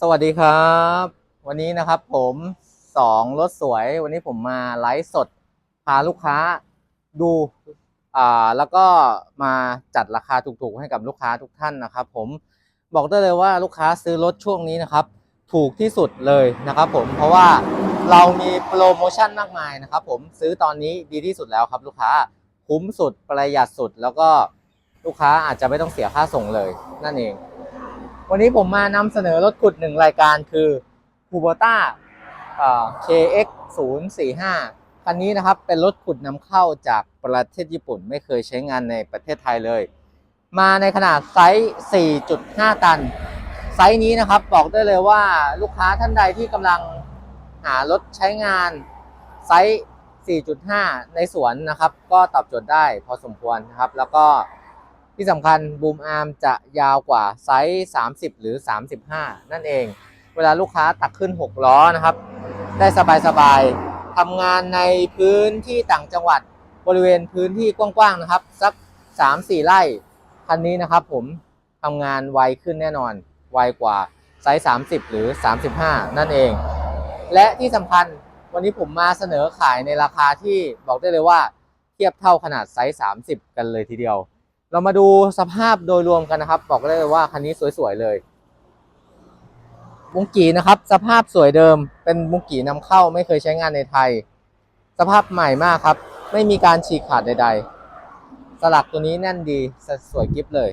สวัสดีครับ วันนี้นะครับผมสองรถสวย วันนี้ผมมาไลฟ์สด พาลูกค้าดูอ่าแล้วก็มาจัดราคาถูกๆให้กับลูกค้าทุกท่านนะครับ ผมบอกได้เลยว่าลูกค้าซื้อรถช่วงนี้นะครับ ถูกที่สุดเลยนะครับผมเพราะว่าเรามีโปรโมชั่นมากมายนะครับ ผมซื้อตอนนี้ดีที่สุดแล้วครับ ลูกค้าคุ้มสุดประหยัดสุดแล้วก็ลูกค้าอาจจะไม่ต้องเสียค่าส่งเลย นั่นเอง วันนี้ผมมานำเสนอรถขุดหนึ่งรายการคือ Kubota อ่า KX 0 4 5คันนี้นะครับเป็นรถขุดนำเข้าจากประเทศญี่ปุ่น ไม่เคยใช้งานในประเทศไทยเลย มาในขนาดไซส์ 4.5 ตัน ไซส์นี้นะครับบอกได้เลยว่าลูกค้าท่านใดที่กำลังหารถใช้งานไซส์ 4.5 ในสวนนะครับ ก็ตอบโจทย์ได้พอสมควรนะครับ แล้วก็ ที่สำคัญบูมอาร์มจะยาวกว่าไซส์ 30 หรือ 35 นั่นเอง เวลาลูกค้าตักขึ้น 6 ล้อนะครับ ได้สบายๆทำงานในพื้นที่ต่างจังหวัดบริเวณพื้นที่กว้างๆนะครับ สัก 3-4 ไร่คันนี้นะครับผมทำงานไวขึ้นแน่นอน ไวกว่าไซส์ 30 หรือ 35 นั่นเอง และที่สำคัญวันนี้ผมมาเสนอขายในราคาที่บอกได้เลยว่า เทียบเท่าขนาดไซส์ 30 กันเลยทีเดียว เรามาดูสภาพโดยรวมกันนะครับ บอกได้เลยว่าคันนี้สวยๆเลย มุงกีนะครับ สภาพสวยเดิม เป็นมุงกีนำเข้าไม่เคยใช้งานในไทย สภาพใหม่มากครับ ไม่มีการฉีกขาดใด ๆ สลักตัวนี้แน่นดีสสวยกิฟเลย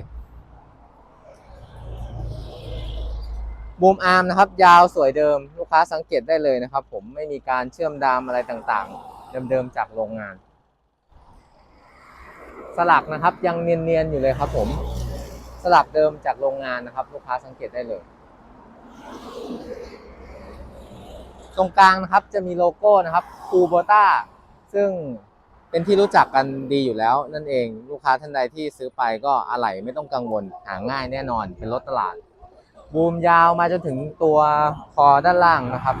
บูมอาร์มนะครับ ยาวสวยเดิม ลูกค้าสังเกตได้เลยนะครับ ผมไม่มีการเชื่อมดามอะไรต่างๆ เดิมๆจากโรงงาน สลักนะครับยังเนียนๆอยู่เลยครับ ผมสลักเดิมจากโรงงานนะครับลูกค้าสังเกตได้เลย ตรงกลางนะครับจะมีโลโก้นะครับคูโบต้าซึ่งเป็นที่รู้จักกันดีอยู่แล้ว นั่นเองลูกค้าท่านใดที่ซื้อไปก็อะไหล่ไม่ต้องกังวลหาง่ายแน่นอนเป็นรถตลาด บูมยาวมาจนถึงตัวคอด้านล่างนะครับ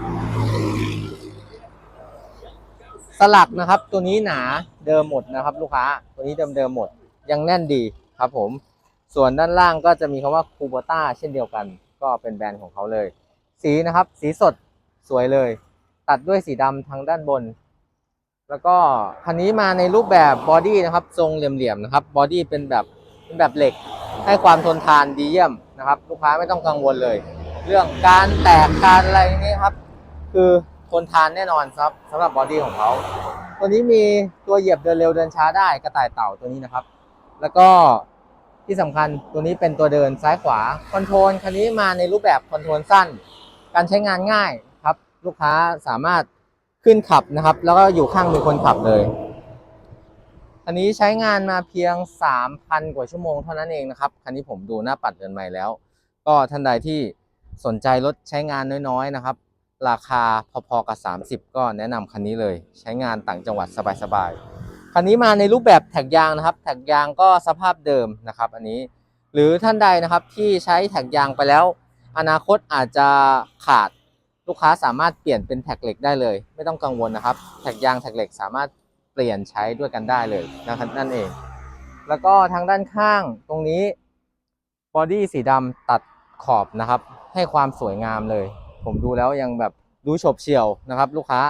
สลักนะครับ ตัวนี้หนาเดิมหมดนะครับ ลูกค้าตัวนี้เดิมเดิมหมด ยังแน่นดีครับผม ส่วนด้านล่างก็จะมีคำว่าคูโบต้าเช่นเดียวกัน ก็เป็นแบรนด์ของเขาเลย สีนะครับ สีสดสวยเลย ตัดด้วยสีดำทางด้านบน แล้วก็คันนี้มาในรูปแบบบอดี้นะครับทรงเหลี่ยมๆนะครับบอดี้เป็นแบบเป็นแบบเหล็ก ให้ความทนทานดีเยี่ยมนะครับ ลูกค้าไม่ต้องกังวลเลย เรื่องการแตกการอะไรนี้ครับ คือ นทานแน่นอนครับสำหรับบอดี้ของเขา ตัวนี้มีตัวเหยียบเดินเร็วเดินช้าได้กระต่ายเต่าตัวนี้นะครับ แล้วก็ที่สำคัญตัวนี้เป็นตัวเดินซ้ายขวาคอนโทรลคันนี้มาในรูปแบบคอนโทรลสั้น การใช้งานง่ายครับ ลูกค้าสามารถขึ้นขับนะครับ แล้วก็อยู่ข้างมือคนขับเลยอันนี้ใช้งานมาเพียง 3,000 กว่าชั่วโมงเท่านั้นเองนะครับคันนี้ผมดูหน้าปัดเดินใหม่แล้ว ก็ท่านใดที่สนใจรถใช้งานน้อยๆนะครับ ราคาพอๆกับ 30 ก็แนะนำคันนี้เลย ใช้งานต่างจังหวัดสบายๆ คันนี้มาในรูปแบบแท็กยางนะครับ แท็กยางก็สภาพเดิมนะครับ อันนี้ หรือท่านใดนะครับที่ใช้แท็กยางไปแล้ว อนาคตอาจจะขาดลูกค้าสามารถเปลี่ยนเป็นแท็กเหล็กได้เลย ไม่ต้องกังวลนะครับ แท็กยางแท็กเหล็กสามารถเปลี่ยนใช้ด้วยกันได้เลยนะครับนั่นเอง แล้วก็ทางด้านข้างตรงนี้บอดี้สีดำตัดขอบนะครับ ให้ความสวยงามเลย ผมดูแล้วยังแบบดูโฉบเฉี่ยวนะครับ ลูกค้า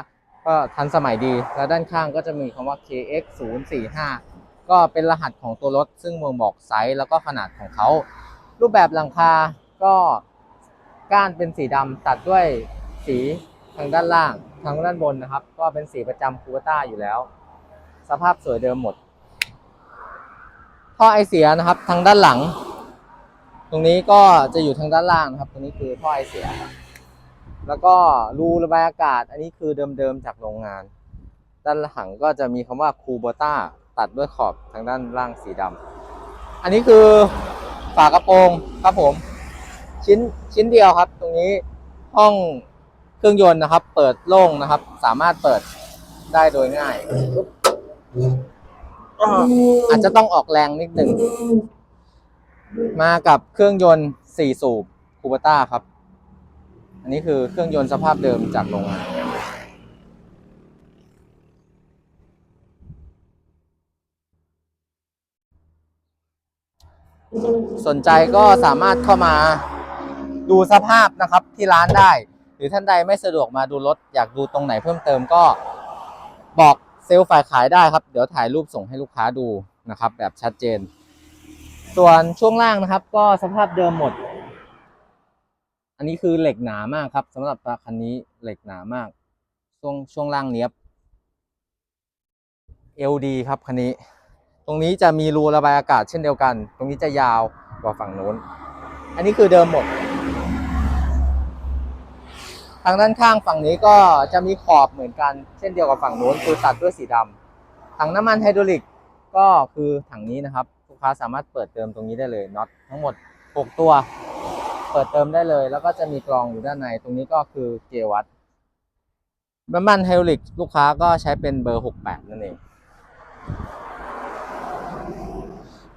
ก็ทันสมัยดี แล้วด้านข้างก็จะมีคำว่า KX 0 4 5ก็เป็นรหัสของตัวรถ ซึ่งมงบอกไซส์แล้วก็ขนาดของเขา รูปแบบหลังคาก็ก้านเป็นสีดำตัดด้วยสีทางด้านล่างทางด้านบนนะครับ ก็เป็นสีประจำคูเวต้าอยู่แล้ว สภาพสวยเดิมหมดท่อไอเสียนะครับ ทางด้านหลัง ตรงนี้ก็จะอยู่ทางด้านล่างนะครับ ตรงนี้คือท่อไอเสีย แล้วก็รูระบายอากาศ อันนี้คือเดิมๆจากโรงงาน ด้านหลังก็จะมีคำว่าคูโบต้าตัดด้วยขอบทางด้านล่างสีดำอันนี้คือฝากระโปรงครับผม ชิ้นชิ้นเดียวครับ ตรงนี้ห้องเครื่องยนต์นะครับ เปิดโล่งนะครับ สามารถเปิดได้โดยง่าย อาจจะต้องออกแรงนิดหนึ่ง มากับเครื่องยนต์ 4 สูบคูปต้าครับ อันนี้คือเครื่องยนต์สภาพเดิมจากโรงงานสนใจก็สามารถเข้ามาดูสภาพนะครับที่ร้านได้ หรือท่านใดไม่สะดวกมาดูรถ อยากดูตรงไหนเพิ่มเติมก็บอกเซลล์ฝ่ายขายได้ครับ เดี๋ยวถ่ายรูปส่งให้ลูกค้าดูนะครับ แบบชัดเจน ส่วนช่วงล่างนะครับ ก็สภาพเดิมหมด นนี้คือเหล็กหนามากครับสำหรับคันนี้เหล็กหนามาก ช่วงช่วงล่างเนี้ยบ LD ครับคันนี้ ตรงนี้จะมีรูระบายอากาศเช่นเดียวกัน ตรงนี้จะยาวกว่าฝั่งโน้น อันนี้คือเดิมหมด ทางด้านข้างฝั่งนี้ก็จะมีขอบเหมือนกัน เช่นเดียวกับฝั่งโน้นคือตัดด้วยสีดำถังน้ำมันไฮดรอลิกก็คือถังนี้นะครับลูกค้าสามารถเปิดเติมตรงนี้ได้เลยน็อตทั้งหมด 6 ตัว เปิดเติมได้เลย แล้วก็จะมีกรองอยู่ด้านใน ตรงนี้ก็คือเกียร์วัดน้ำมันไฮดรอลิกลูกค้าก็ใช้เป็นเบอร์ 68 นั่นเอง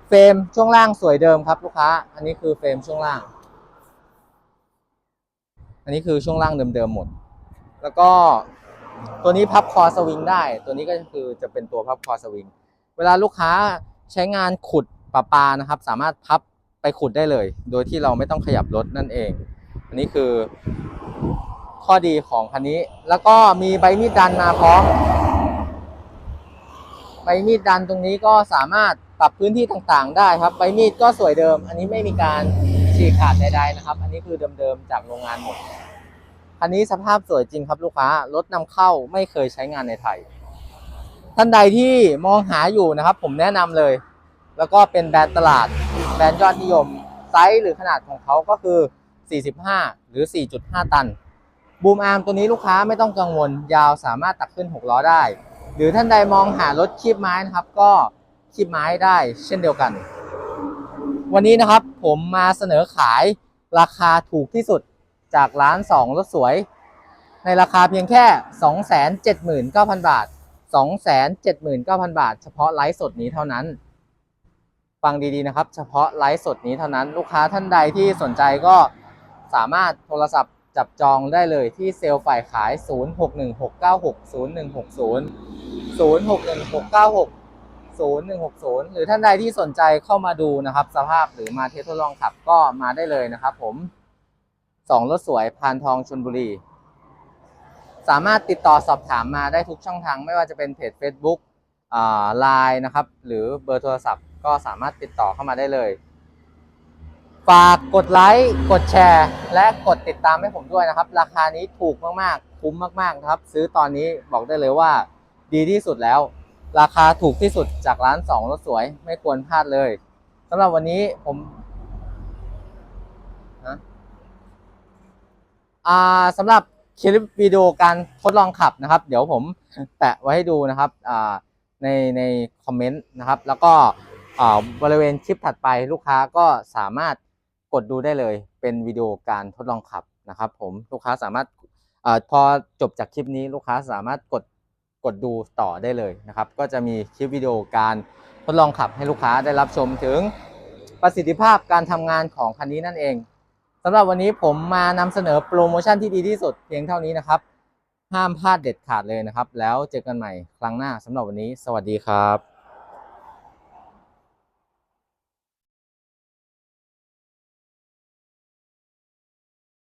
เฟรมช่วงล่างสวยเดิมครับลูกค้า อันนี้คือเฟรมช่วงล่าง อันนี้คือช่วงล่างเดิมๆหมด แล้วก็ตัวนี้พับคอสวิงได้ ตัวนี้ก็คือจะเป็นตัวพับคอสวิง เวลาลูกค้าใช้งานขุดปลาปลานะครับ สามารถพับ ไปขุดได้เลย โดยที่เราไม่ต้องขยับรถนั่นเอง อันนี้คือ ข้อดีของคันนี้ แล้วก็มีใบมีดดันมาพร้อม ใบมีดดันตรงนี้ก็สามารถปรับพื้นที่ต่างๆ ได้ครับ ใบมีดก็สวยเดิม อันนี้ไม่มีการฉีกขาดใดๆนะครับ อันนี้คือเดิมๆจากโรงงานหมด คันนี้สภาพสวยจริงครับลูกค้า รถนำเข้าไม่เคยใช้งานในไทย ท่านใดที่มองหาอยู่นะครับ ผมแนะนำเลย แล้วก็เป็นแบรนด์ตลาด แบรนด์ยอดนิยม ไซส์หรือขนาดของเขาก็คือ 45 หรือ 4.5 ตัน บูมอาร์มตัวนี้ลูกค้าไม่ต้องกังวล ยาวสามารถตักขึ้น 6 ล้อได้ หรือท่านใดมองหารถคีบไม้นะครับ ก็คีบไม้ได้เช่นเดียวกัน วันนี้นะครับผมมาเสนอขายราคาถูกที่สุดจากร้าน2รถสวย ในราคาเพียงแค่ 279,000 บาท 279,000 บาท เฉพาะไลฟ์สดนี้เท่านั้น ฟังดีๆนะครับ เฉพาะไลฟ์สดนี้เท่านั้นลูกค้าท่านใดที่สนใจก็สามารถโทรศัพท์จับจองได้เลยที่เซลล์ฝ่ายขาย 0616960160 0616960160 หรือท่านใดที่สนใจเข้ามาดูนะครับ สภาพหรือมาเทสทดลองขับก็มาได้เลยนะครับผมสองรถสวยพานทองชนบุรี สามารถติดต่อสอบถามมาได้ทุกช่องทาง ไม่ว่าจะเป็นเพจ Facebook ไลน์นะครับ หรือเบอร์โทรศัพท์ก็สามารถติดต่อเข้ามาได้เลย ฝากกดไลค์กดแชร์ และกดติดตามให้ผมด้วยนะครับ ราคานี้ถูกมากๆ คุ้มมากๆครับ ซื้อตอนนี้บอกได้เลยว่า ดีที่สุดแล้ว ราคาถูกที่สุดจากร้านสองรถสวย ไม่ควรพลาดเลยสำหรับวันนี้ผมสำหรับคลิปวิดีโอการทดลองขับนะครับ เดี๋ยวผมแปะไว้ให้ดูนะครับ ในในคอมเมนต์นะครับ แล้วก็อ่าบริเวณคลิปถัดไปลูกค้าก็สามารถกดดูได้เลยเป็นวิดีโอการทดลองขับนะครับ ผมลูกค้าสามารถอพอจบจากคลิปนี้ลูกค้าสามารถกดกดดูต่อได้เลยนะครับ ก็จะมีคลิปวิดีโอการทดลองขับให้ลูกค้าได้รับชมถึงประสิทธิภาพการทำงานของคันนี้นั่นเองสำหรับวันนี้ผมมานำเสนอโปรโมชั่นที่ดีที่สุดเพียงเท่านี้นะครับ ห้ามพลาดเด็ดขาดเลยนะครับ แล้วเจอกันใหม่ครั้งหน้าสำหรับวันนี้ สวัสดีครับ